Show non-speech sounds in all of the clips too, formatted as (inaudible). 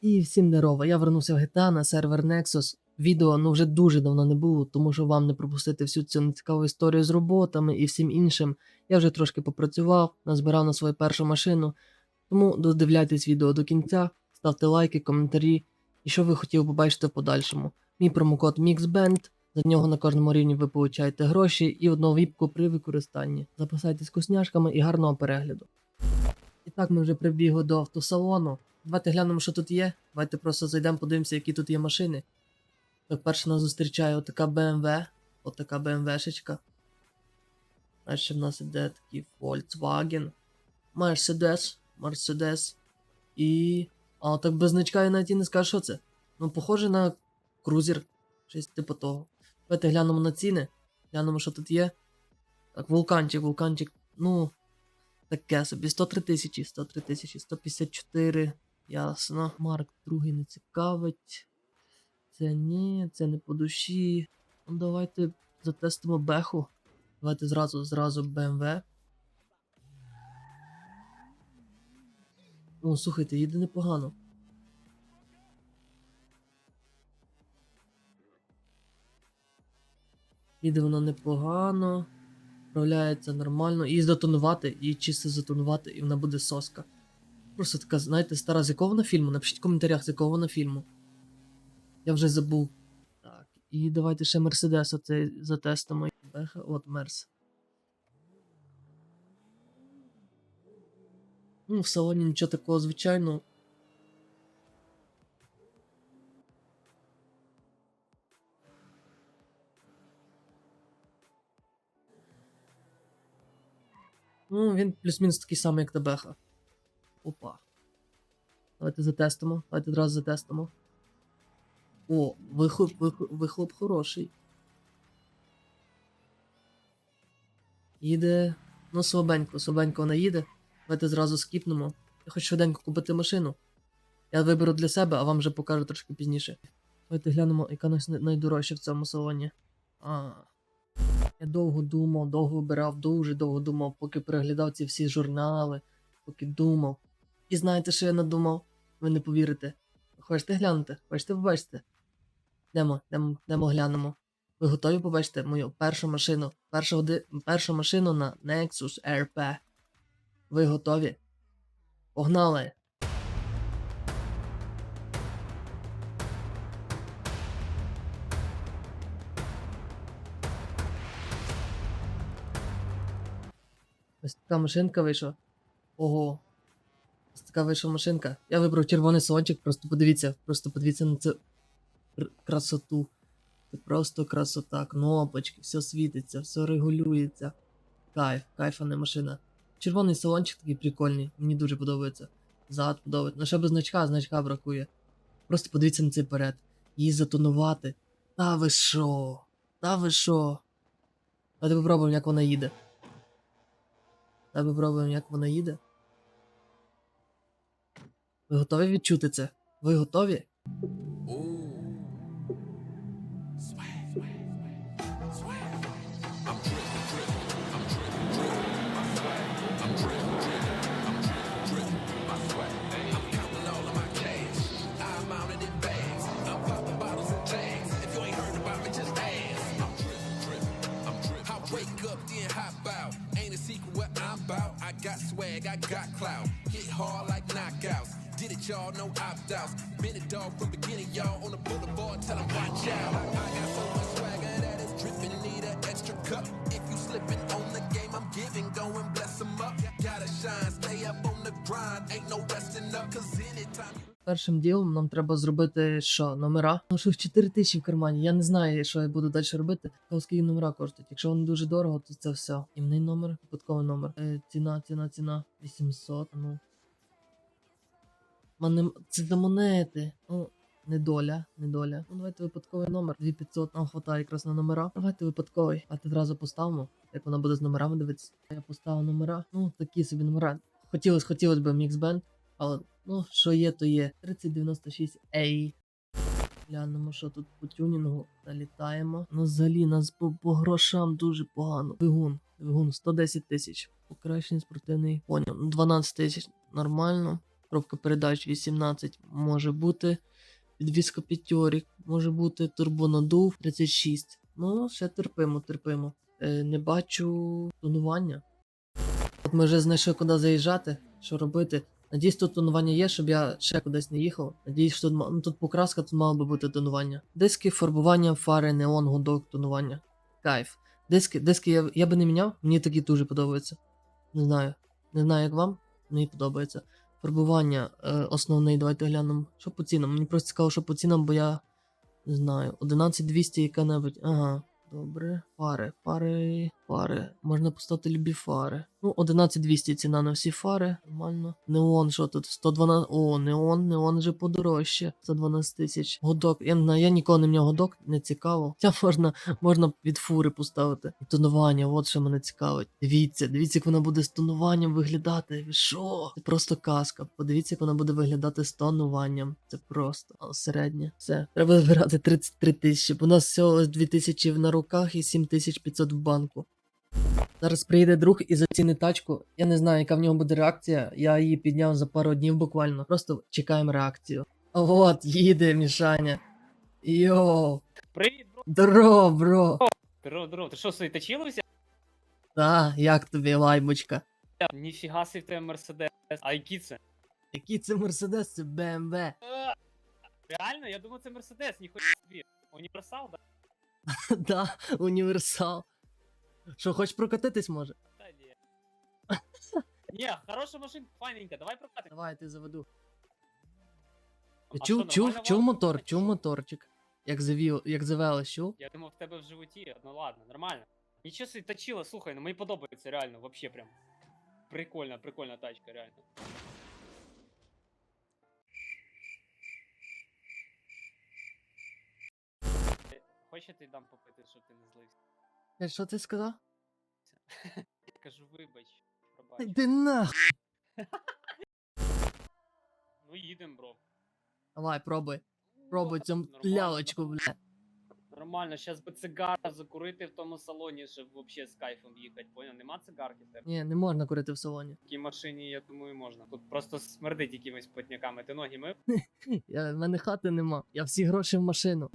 І всім здорово, я вернувся в GTA на сервер Nexus. Відео ну вже дуже давно не було, тому що вам не пропустити всю цю нецікаву історію з роботами і всім іншим. Я вже трошки попрацював, назбирав на свою першу машину. Тому додивляйтесь відео до кінця, ставте лайки, коментарі і що ви хотіли побачити в подальшому. Мій промокод MixBand, за нього на кожному рівні ви получаєте гроші і одну віпку при використанні. Запасайтесь вкусняшками і гарного перегляду. І так ми вже прибігли до автосалону. Давайте глянемо, що тут є. Давайте просто зайдемо, подивимося, які тут є машини. Так, перше нас зустрічає отака BMW. Отака BMW-шечка. Далі в нас іде такий Volkswagen. Mercedes. Mercedes. І. А, так без значка я навіть і не скажу, що це. Ну, похоже на крузер. Щось типу того. Давайте глянемо на ціни. Глянемо, що тут є. Так, вулканчик, вулканчик. Ну, таке собі. 103 тисячі, 103 тисячі, 154. Ясно. Марк другий не цікавить. Це ні, це не по душі. Ну, давайте затестимо беху. Давайте зразу, зразу BMW. О, слухайте, їде непогано. Їде вона непогано. Вправляється нормально. Її затонувати, її чисто затонувати, і вона буде соска. Просто така, знаєте, стара з якого вона фільму? Напишіть в коментарях, з якого вона фільму. Я вже забув. Так, і давайте ще Мерседес оцей затестимо. От Мерс. Ну, в салоні нічого такого звичайного. Ну, він плюс-мінус такий самий, як та беха. Опа. Давайте затестимо. Давайте одразу затестимо. О, вихлоп, вихлоп, вихлоп хороший. Їде. Ну, слабенько, слабенько вона їде. Давайте зразу скіпнемо. Я хочу швиденько купити машину. Я виберу для себе, а вам вже покажу трошки пізніше. Давайте глянемо, яка найдорожча в цьому салоні. А. Я довго думав, довго вибирав, дуже довго думав, поки переглядав ці всі журнали, поки думав. І знаєте, що я надумав? Ви не повірите. Хочете глянути? Хочете побачити? Йдемо, йдемо, йдемо глянемо. Ви готові побачити мою першу машину? Першу, годи... першу машину на Nexus RP. Ви готові? Погнали! Ось така машинка вийшла. Ого. Ось така вийшла машинка. Я вибрав червоний салончик, просто подивіться, просто подивіться на цю красоту. Це просто красота, кнопочки, все світиться, все регулюється. Кайф, кайфана машина. Червоний салончик такий прикольний, мені дуже подобається. Зад подобається. Ну ще без значка, значка бракує. Просто подивіться на цей перед. Її затонувати. Та ви що? Та ви що? Давайте попробуємо, як вона їде. Давай попробуємо, як вона їде. Ви готові відчути це? Ви готові? Got swag, I got clout. Hit hard like knockouts. Did it, y'all, no opt outs. Been a dog from beginning, y'all. On the boulevard, tell 'em watch out. I I got so much swagger that is dripping, need an extra cup. If you slipping on the game, I'm giving, go and bless 'em up. Gotta shine, stay up on the grind. Ain't no resting up, cause anytime you Першим ділом нам треба зробити що? Номера. Ну що ж 4 тисячі в кармані. Я не знаю, що я буду далі робити. Та скільки номера коштують. Якщо вони дуже дорого, то це все. Імний номер, випадковий номер. Е, ціна, ціна, ціна. 800, ну. Мене... Це за монети. Ну, недоля, недоля. Ну, давайте випадковий номер. 2500 нам хватає якраз на номера. Давайте випадковий. Давайте одразу поставимо. Як вона буде з номерами дивитися. Я поставив номера. Ну, такі собі номера. Хотілося, хотілося б міксбенд. Але ну, що є, то є. 3096A. Глянемо, що тут по тюнінгу. Налітаємо. Ну, взагалі, нас по, по грошам дуже погано. Двигун. Двигун 110 тисяч. Покращений спортивний. Поняв. 12 тисяч. Нормально. Коробка передач 18 може бути. Підвізка п'ятьорік, може бути турбонадув 36. Ну, ще терпимо, терпимо. Е, не бачу тонування. От ми вже знайшли, куди заїжджати, що робити. Надіюсь, тут тонування є, щоб я ще кудись не їхав. Надіюсь, що тут, ну, тут покраска, тут мало би бути тонування. Диски, фарбування, фари, неон, гудок, тонування. Кайф. Диски, диски я, я би не міняв, мені такі дуже подобаються. Не знаю. Не знаю, як вам, мені подобається. Фарбування е, основний, давайте глянемо. Що по цінам? Мені просто цікаво, що по цінам, бо я не знаю. 11200 яка-небудь. Ага. Добре. Пари, фари, фари. Можна поставити любі фари. Ну, 11200 ціна на всі фари. Нормально. Неон, що тут? 112. О, неон, неон вже подорожче. 112 тисяч. Годок. Я не я ніколи не міняв годок, не цікаво. (laughs) Хоча можна, можна від фури поставити. І тонування, от що мене цікавить. Дивіться, дивіться, як вона буде з тонуванням виглядати. Ви що? Це просто казка. Подивіться, як вона буде виглядати з тонуванням. Це просто середнє. Все. Треба вибирати 33 тисячі. У нас всього ось 2000 на руках і 7500 в банку. Зараз приїде друг і зацінить тачку. Я не знаю, яка в нього буде реакція. Я її підняв за пару днів буквально. Просто чекаємо реакцію. От, їде Мішаня. Йоу. Привіт, бро. Здорово, бро. Здорово, здорово. Ти що, собі точилився? Та, як тобі лаймочка? Ніфіга си в тебе мерседес. А які це? Який це Мерседес, це БМВ. Реально? Я думав, це мерседес, ніхуя собі. Універсал, да? (laughs) Да, універсал. Що, хочеш прокатитись може? Та ні. (laughs) Ні, хороша машинка, файненька, давай прокатимо. Давай, ти заведу. А чув, що, чув, нормально чув вам? мотор, чув моторчик. Як завів, як завелось, чув? Я думав, в тебе в животі, ну ладно, нормально. Нічого собі точила, слухай, ну мені подобається реально, вообще прям. Прикольна, прикольна тачка, реально. Хочеш я тобі дам попити, щоб ти не злився? Е, Що ти сказав? (laughs) Кажу, вибач, пробач. Ти нах. (laughs) Ну їдем, бро. Давай, пробуй. Пробуй цю Нормально, лялочку, бля. Нормально, щас би цигара закурити в тому салоні, щоб вообще з кайфом їхати, поняв? Нема цигарки в тебе? Ні, не можна курити в салоні. В такій машині, я думаю, можна. Тут просто смердить якимись потняками. Ти ноги мив? (laughs) Я, в мене хати нема. Я всі гроші в машину.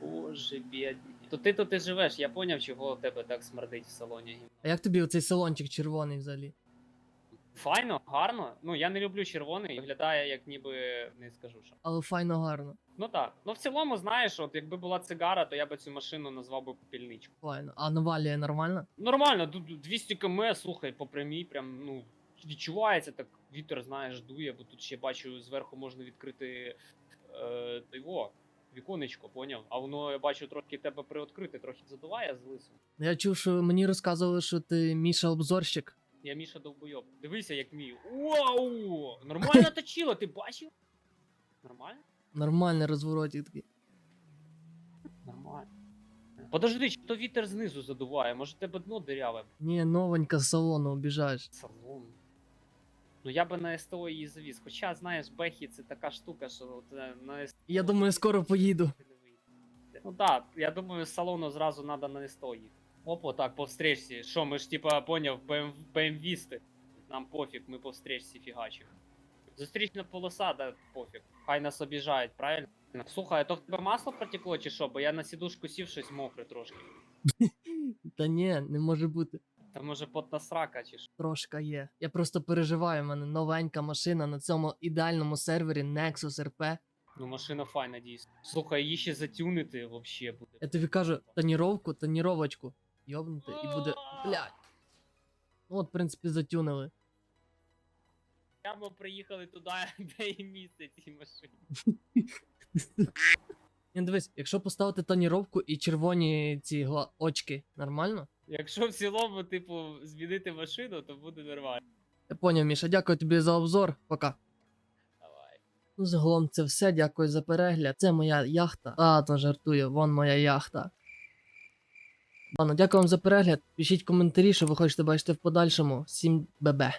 Боже, бідні. То ти то ти живеш, я поняв, чого у тебе так смердить в салоні. А як тобі оцей салончик червоний взагалі? Файно, гарно. Ну я не люблю червоний, виглядає як ніби не скажу що. Але файно гарно. Ну так. Ну в цілому, знаєш, от якби була цигара, то я би цю машину назвав би попільничку. Файно. А Навалія нормально? Нормально, 200 км, слухай, по прямій, прям ну відчувається так. Вітер, знаєш, дує, бо тут ще бачу зверху можна відкрити е, його, віконечко, поняв? А воно я бачу трохи тебе приоткрити, трохи задуває з лисом. Я чув, що мені розказували, що ти Міша обзорщик. Я Міша довбойоб. Дивися, як мій. Вау! Нормально точило, ти бачив? Нормально? Нормальний розворотик такий. Нормально. Подожди, чи то вітер знизу задуває, може тебе дно диряве. Ні, новенька з салону обіжаєш. Салон. Ну я би на СТО її завіз. Хоча, знаєш, Бехі це така штука, що от, е, на СТО. Я думаю, скоро поїду. ти не вийде. Ну так, я думаю, з салону зразу треба на СТО їхати. Опа, так, по встречці. Що, ми ж типа поняв, БМВісти. Нам пофіг, ми по встречці фігачимо. Зустрічна полоса, да пофіг. Хай нас обіжають, правильно? Слухай, а то в тебе масло протекло чи що? Бо я на сідушку сів щось мокре трошки. (laughs) Та ні, не може бути. Та може потна срака чи що? Трошка є. Я просто переживаю, в мене новенька машина на цьому ідеальному сервері Nexus RP. Ну машина файна дійсно. Слухай, її ще затюнити вообще буде. Я тобі кажу, тоніровку, тоніровочку. Йобнути і буде. Блядь. Ну от, в принципі, затюнили. Прямо приїхали туди, (laughs) де і місце цій машині. (laughs) Ні, дивись, якщо поставити тоніровку і червоні ці гла... очки, нормально? Якщо в цілому, типу, змінити машину, то буде нормально. Я поняв, Міша, дякую тобі за обзор. Пока. Давай. Ну, загалом це все. Дякую за перегляд. Це моя яхта. А, то жартую, вон моя яхта. Ладно, дякую вам за перегляд. Пишіть коментарі, що ви хочете бачити в подальшому. Всім бебе.